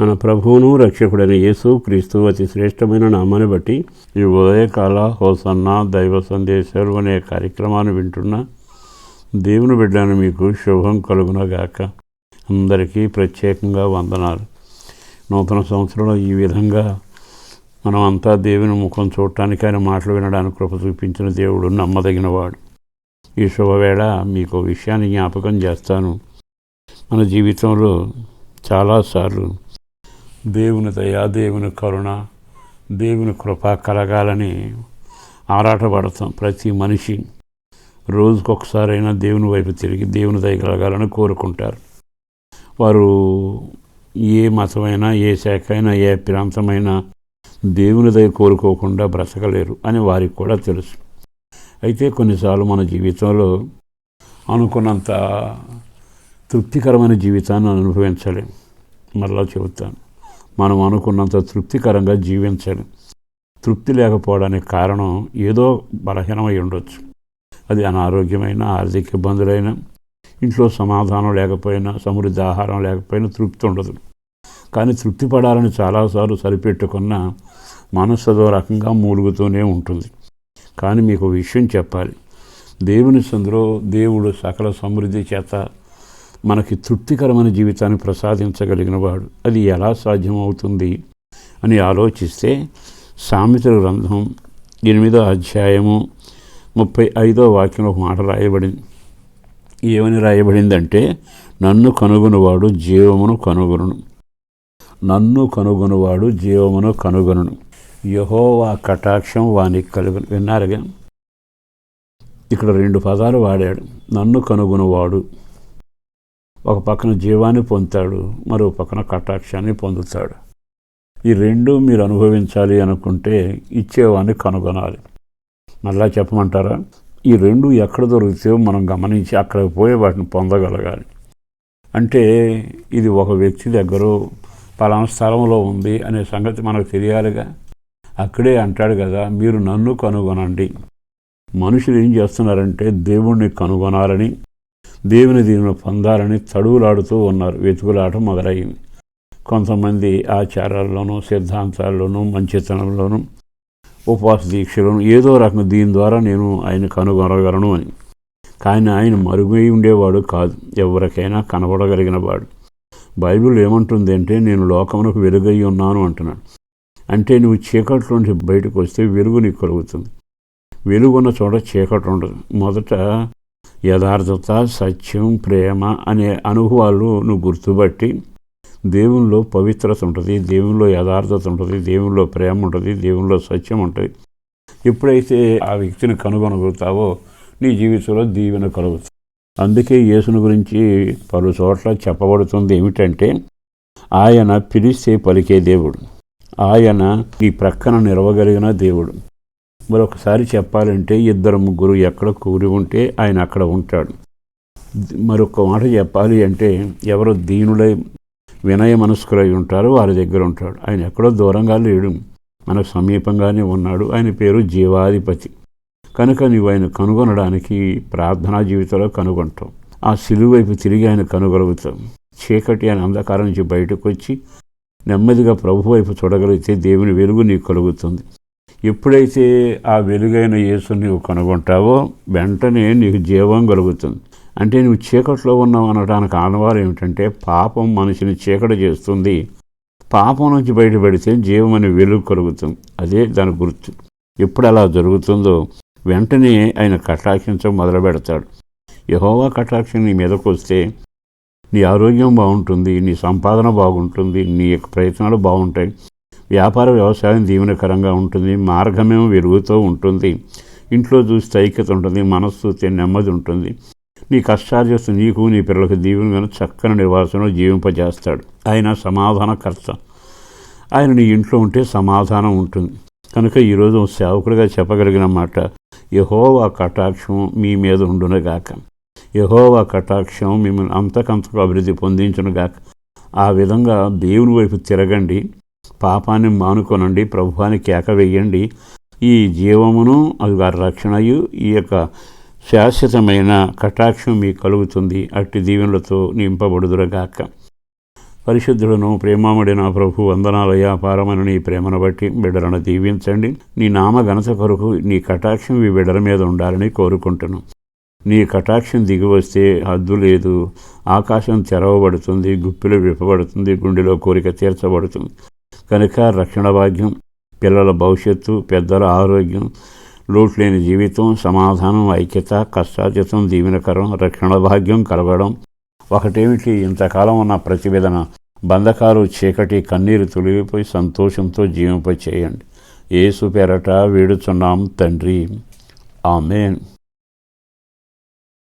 మన ప్రభువును రక్షకుడైన యేసు క్రీస్తు అతి శ్రేష్టమైన నామాన్ని బట్టి ఈ ఉదయకాల హోసన్న దైవ సందేశాలు అనే కార్యక్రమాన్ని వింటున్న దేవుని బిడ్డను మీకు శుభం కలుగునగాక. అందరికీ ప్రత్యేకంగా వందనాలు. నూతన సంవత్సరంలో ఈ విధంగా మనం అంతా దేవుని ముఖం చూడటానికి ఆయన మాటలు వినడానికి కృప చూపించిన దేవుడు నమ్మదగినవాడు. ఈ శుభవేళ మీకు విషయాన్ని జ్ఞాపకం చేస్తాను. మన జీవితంలో చాలాసార్లు దేవుని దయ దేవుని కరుణ దేవుని కృప కలగాలని ఆరాటపడతాం ప్రతి మనిషి. రోజుకొకసారైనా దేవుని వైపు తిరిగి దేవుని దయ కలగాలని కోరుకుంటారు. వారు ఏ మతమైనా ఏ శాఖ అయినా ఏ ప్రాంతమైనా దేవుని దయ కోరుకోకుండా బ్రతకలేరు అని వారికి కూడా తెలుసు. అయితే కొన్నిసార్లు మన జీవితంలో అనుకున్నంత తృప్తికరమైన జీవితాన్ని అనుభవించలేం. మరలా చెబుతాను. మనం అనుకున్నంత తృప్తికరంగా జీవించడం తృప్తి లేకపోవడానికి కారణం ఏదో బలహీనమై ఉండొచ్చు. అది అనారోగ్యమైన ఆర్థిక ఇబ్బందులైనా ఇంట్లో సమాధానం లేకపోయినా సమృద్ధి ఆహారం లేకపోయినా తృప్తి ఉండదు. కానీ తృప్తి పడాలని చాలాసార్లు సరిపెట్టుకున్న మనసు అదో రకంగా మూలుగుతూనే ఉంటుంది. కానీ మీకు విషయం చెప్పాలి. దేవుని సందులో దేవుడు సకల సమృద్ధి చేత మనకి తృప్తికరమైన జీవితాన్ని ప్రసాదించగలిగిన వాడు. అది ఎలా సాధ్యమవుతుంది అని ఆలోచిస్తే సామెతల గ్రంథం ఎనిమిదో అధ్యాయము ముప్పై ఐదో వాక్యంలో ఒక మాట రాయబడింది ఏమని రాయబడిందంటే నన్ను కనుగొనువాడు జీవమును కనుగొనును. నన్ను కనుగొనువాడు జీవమును కనుగొనును. యహోవా కటాక్షం వానికి కలుగు విన్నారుగా? ఇక్కడ రెండు పదాలు వాడాడు. నన్ను కనుగొనువాడు ఒక పక్కన జీవాన్ని పొందుతాడు మరో పక్కన కటాక్షాన్ని పొందుతాడు. ఈ రెండు మీరు అనుభవించాలి అనుకుంటే ఇచ్చేవాడిని కనుగొనాలి. మళ్ళా చెప్పమంటారా? ఈ రెండు ఎక్కడ దొరుకుతాయో మనం గమనించి అక్కడికి పోయి వాటిని పొందగలగాలి. అంటే ఇది ఒక వ్యక్తి దగ్గర పలానా స్థలంలో ఉంది అనే సంగతి మనకు తెలియాలిగా? అక్కడే అంటాడు కదా మీరు నన్ను కనుగొనండి. మనుషులు ఏం చేస్తున్నారంటే దేవుణ్ణి కనుగొనాలని దేవుని దీనిని పొందాలని తడువులాడుతూ ఉన్నారు. వెతుకులాట మొదలైంది. కొంతమంది ఆచారాల్లోనూ సిద్ధాంతాల్లోనూ మంచితనంలోనూ ఉపవాస దీక్షలను ఏదో రకం దీని ద్వారా నేను ఆయన కనుగొనగలను అని. కానీ ఆయన మరుగై ఉండేవాడు కాదు. ఎవరికైనా కనబడగలిగిన వాడు. బైబిల్ ఏమంటుంది అంటే నేను లోకమునకు వెలుగై ఉన్నాను అంటున్నాడు. అంటే నువ్వు చీకట్లోంచి బయటకు వస్తే వెలుగు నీకు కలుగుతుంది. వెలుగున్న చోట చీకటి ఉండదు. మొదట యథార్థత సత్యం ప్రేమ అనే అనుభవాలు నువ్వు గుర్తుపట్టి దేవునిలో పవిత్రత ఉంటుంది దేవునిలో యథార్థత ఉంటుంది దేవునిలో ప్రేమ ఉంటుంది దేవునిలో సత్యం ఉంటుంది. ఎప్పుడైతే ఆ వ్యక్తిని కనుగొనగలుగుతావో నీ జీవితంలో దీవెన కలుగుతుంది. అందుకే యేసుని గురించి పలు చోట్ల చెప్పబడుతుంది ఏమిటంటే ఆయన పిలిస్తే పలికే దేవుడు. ఆయన ఈ ప్రక్కన నిలవగలిగిన దేవుడు. మరొకసారి చెప్పాలంటే ఇద్దరు ముగ్గురు ఎక్కడ కూరి ఉంటే ఆయన అక్కడ ఉంటాడు. మరొక మాట చెప్పాలి అంటే ఎవరు దీనులై వినయ మనస్కులై ఉంటారో వారి దగ్గర ఉంటాడు. ఆయన ఎక్కడో దూరంగా లేడు. మనకు సమీపంగానే ఉన్నాడు. ఆయన పేరు జీవాధిపతి. కనుక నువ్వు ఆయన కనుగొనడానికి ప్రార్థనా జీవితంలో కనుగొంటావు. ఆ సిలువ వైపు తిరిగి ఆయన కనుగొలుగుతాం చీకటి ఆయన అంధకారం నుంచి బయటకు వచ్చి నెమ్మదిగా ప్రభు వైపు చూడగలిగితే దేవుని వెలుగు నీకు కలుగుతుంది. ఎప్పుడైతే ఆ వెలుగైన యేసు నువ్వు కనుగొంటావో వెంటనే నీకు జీవం కలుగుతుంది. అంటే నువ్వు చీకట్లో ఉన్నావు అనడానికి ఆనవారం ఏమిటంటే పాపం మనిషిని చీకటి చేస్తుంది. పాపం నుంచి బయటపడితే జీవం అనే వెలుగు కలుగుతుంది. అదే దాని గుర్తు. ఎప్పుడు అలా జరుగుతుందో వెంటనే ఆయన కటాక్షించడం మొదలు పెడతాడు. యహోవా కటాక్షం నీ మీదకు వస్తే నీ ఆరోగ్యం బాగుంటుంది నీ సంపాదన బాగుంటుంది నీ యొక్క ప్రయత్నాలు బాగుంటాయి. వ్యాపార వ్యవసాయం దీవెనకరంగా ఉంటుంది మార్గమేమో వెలుగుతూ ఉంటుంది. ఇంట్లో చూస్తే ఐక్యత ఉంటుంది మనస్సు చూస్తే నెమ్మది ఉంటుంది. నీ కష్టాలు చేస్తూ నీకు నీ పిల్లలకు దీవెనగా చక్కని నివాసంలో జీవింపజేస్తాడు. ఆయన సమాధానకర్త. ఆయన నీ ఇంట్లో ఉంటే సమాధానం ఉంటుంది. కనుక ఈరోజు సేవకుడిగా చెప్పగలిగిన మాట యహోవా కటాక్షం మీ మీద ఉండునగాక. యహోవా కటాక్షం మిమ్మల్ని అంతకంతకు అభివృద్ధి పొందించునుగాక. ఆ విధంగా దేవుని వైపు తిరగండి. పాపాన్ని మానుకొనండి ప్రభువానికి కేక వేయండి. ఈ జీవమును అది వారి రక్షణయు ఈ యొక్క శాశ్వతమైన కటాక్షం మీకు కలుగుతుంది. అట్టి దీవెనలతో నింపబడుదురగాక. పరిశుద్ధులను ప్రేమాముడి నా ప్రభు వందనాలయ్యా పారమని నీ ప్రేమను బట్టి బిడ్డలను దీవించండి. నీ నామ ఘనత కొరకు నీ కటాక్షం ఈ బిడ్డల మీద ఉండాలని కోరుకుంటున్నాను నీ కటాక్షం దిగి వస్తే హద్దు లేదు. ఆకాశం తెరవబడుతుంది గుప్పిలో విప్పబడుతుంది గుండెలో కోరిక తీర్చబడుతుంది. కనుక రక్షణ భాగ్యం పిల్లల భవిష్యత్తు పెద్దల ఆరోగ్యం లోట్లేని జీవితం సమాధానం ఐక్యత కష్టాతీతం దీవెనకరం రక్షణ భాగ్యం కలగడం. ఒకటేమిటి? ఇంతకాలం ఉన్న ప్రతివేదన బంధకాలు చీకటి కన్నీరు తొలగిపోయి సంతోషంతో జీవింప చేయండి ఏసు పేరట వేడుచున్నాం తండ్రి. ఆమెన్.